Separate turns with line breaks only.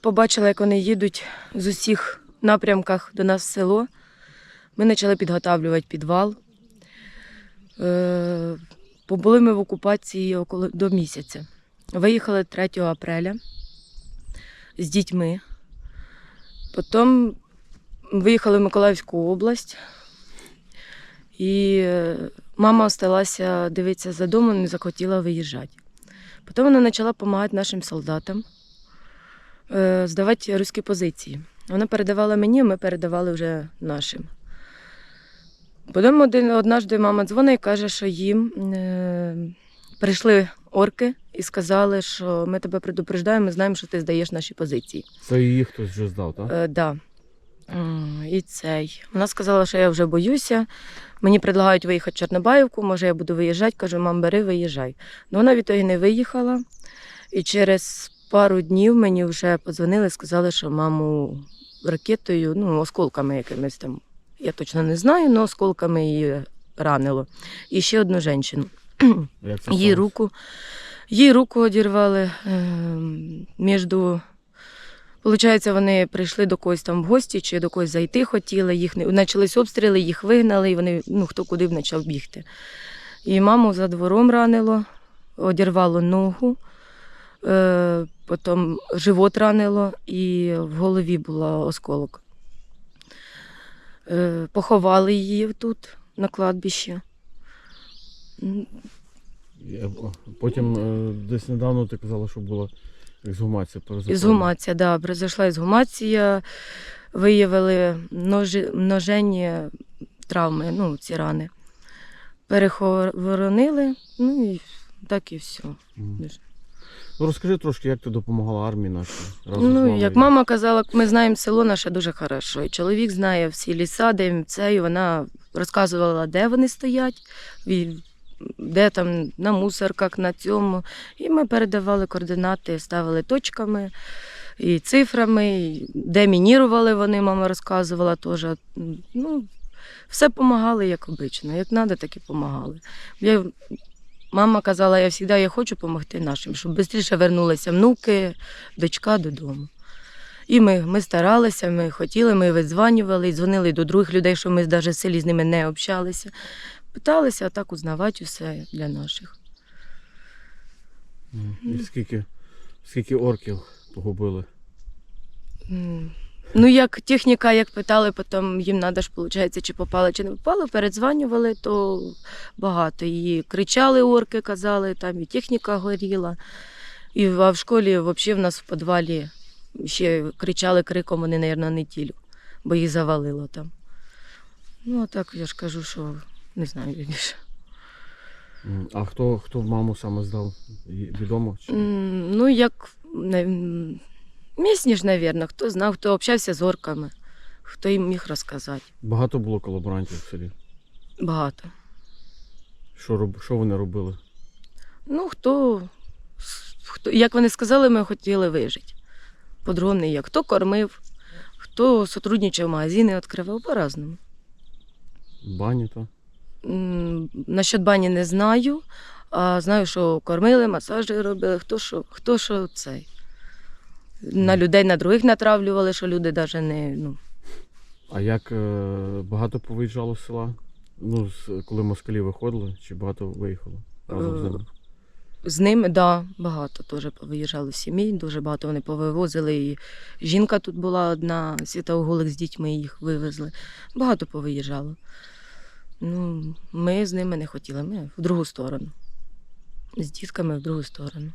Побачила, як вони їдуть з усіх напрямках до нас в село. Ми почали підготовлювати підвал. Е, Побули ми в окупації около до місяця. Виїхали 3 апреля з дітьми. Потім виїхали в Миколаївську область. І е, мама осталася дивитися за домом, не захотіла виїжджати. Потім вона почала допомагати нашим солдатам е, здавати руські позиції. Вона передавала мені, ми передавали вже нашим. Потім один, однажды мама дзвонить і каже, що їм е, прийшли орки і сказали, що ми тебе предупреждаємо, ми знаємо, що ти здаєш наші позиції.
Це її хтось вже здав, так?
Е, да. І цей. Вона сказала, що я вже боюся. Мені предлагають виїхати в Чорнобаївку, може я буду виїжджати. Кажу, мам, бери, виїжджай. Ну вона відтоді не виїхала. І через пару днів мені вже подзвонили, сказали, що маму ракетою, ну, осколками якимись там. Я точно не знаю, але осколками її ранило. І ще одну жінку. Її руку, їй руку одірвали ем, між. Получається, вони прийшли до когось там в гості чи до когось зайти хотіли. Їх не почались обстріли, їх вигнали, і вони ну, хто куди б почав бігти. І маму за двором ранило, одірвало ногу, потім живот ранило, і в голові був осколок. Е, поховали її тут, на кладбищі.
Потім е, десь недавно ти казала, що була ексгумація.
Ізгумація, да, произошла ізгумація, виявили множи, множенні травми, ну, ці рани. Перехоронили, ну і так і все.
Мгм. Ну розкажи трошки, як ти допомагала армії нашій разом з
Ну,
мамою.
як мама казала, ми знаємо село наше дуже хорошо. І чоловік знає всі ліса, де це, і вона розказувала, де вони стоять, і де там на мусорках, на цьому. І ми передавали координати, ставили точками і цифрами, і де мінірували вони, мама розказувала теж. Ну, все допомагали, як обично. Як треба, так і допомагали. Я, мама казала, я завжди я хочу допомогти нашим, щоб швидше вернулися внуки, дочка додому. І ми, ми старалися, ми хотіли, ми видзванювали, дзвонили до других людей, що ми навіть в селі з ними не общалися. Питалися так узнавати усе для наших.
І скільки, скільки орків погубили?
Ну, як техніка, як питали, потім їм треба ж, виходить, чи попали, чи не попали, передзванювали, то багато. І кричали орки, казали, там і техніка горіла. І а в школі взагалі в нас в підвалі ще кричали криком, вони, мабуть, неділю, бо їх завалило там. Ну, а так я ж кажу, що не знаю більше.
А хто, хто маму саме здав? Відомо? Чи...
Ну, як місні ж, мабуть, хто знав, хто общався з орками, хто їм міг розказати.
Багато було колаборантів в селі.
Багато.
Що, роб... що вони робили?
Ну, хто, хто, як вони сказали, ми хотіли вижити. По-другому ніяк. Хто кормив, хто сотрудничав, магазини відкривав по-разному.
Бані, то?
М, Насчет бані не знаю, а знаю, що кормили, масажі робили, хто що, хто що цей. На людей, на других натравлювали, що люди навіть не. Ну,
А як е, багато повиїжджало з села? Ну, коли москалі виходили, чи багато виїхало разом з ними?
З ними, да, багато теж повиїжджали сімей, дуже багато вони повивозили. І жінка тут була одна, світоголик з дітьми їх вивезли. Багато повиїжджало. Ну, ми з ними не хотіли, ми в другу сторону. З дітками в другу сторону.